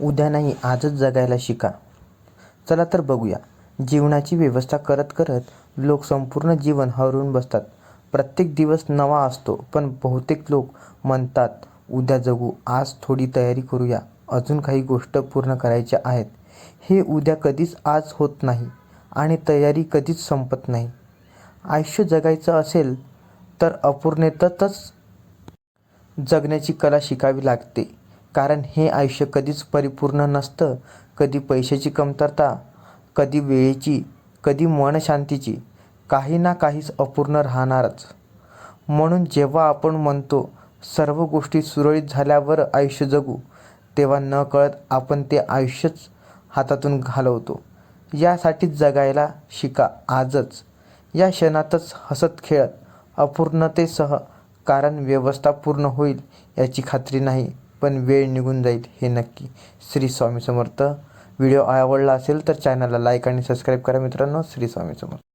उद्या नाही आजच जगायला शिका. चला तर बघूया. जीवनाची व्यवस्था करत करत लोक संपूर्ण जीवन हरवून बसतात. प्रत्येक दिवस नवा असतो पण बहुतेक लोक म्हणतात उद्या जगू आज थोडी तयारी करूया. अजून काही गोष्ट पूर्ण करायच्या आहेत. हे उद्या कधीच आज होत नाही आणि तयारी कधीच संपत नाही. आयुष्य जगायचं असेल तर अपूर्णतेतच जगण्याची कला शिकावी लागते. कारण हे आयुष्य कधीच परिपूर्ण नसतं. कधी पैशाची कमतरता कधी वेळेची कधी मनशांतीची. काही ना काहीच अपूर्ण राहणारच. म्हणून जेव्हा आपण म्हणतो सर्व गोष्टी सुरळीत झाल्यावर आयुष्य जगू तेव्हा न कळत आपण ते आयुष्यच हातातून घालवतो. यासाठीच जगायला शिका आजच. या क्षणातच हसत खेळत अपूर्णतेसह कारण व्यवस्था पूर्ण होईल याची खात्री नाही. पण वेळ निघून जाईल हे नक्की. श्री स्वामी समर्थ. व्हिडिओ आवडला असेल तर चॅनलला लाईक आणि सबस्क्राईब करा मित्रांनो. श्री स्वामी समर्थ.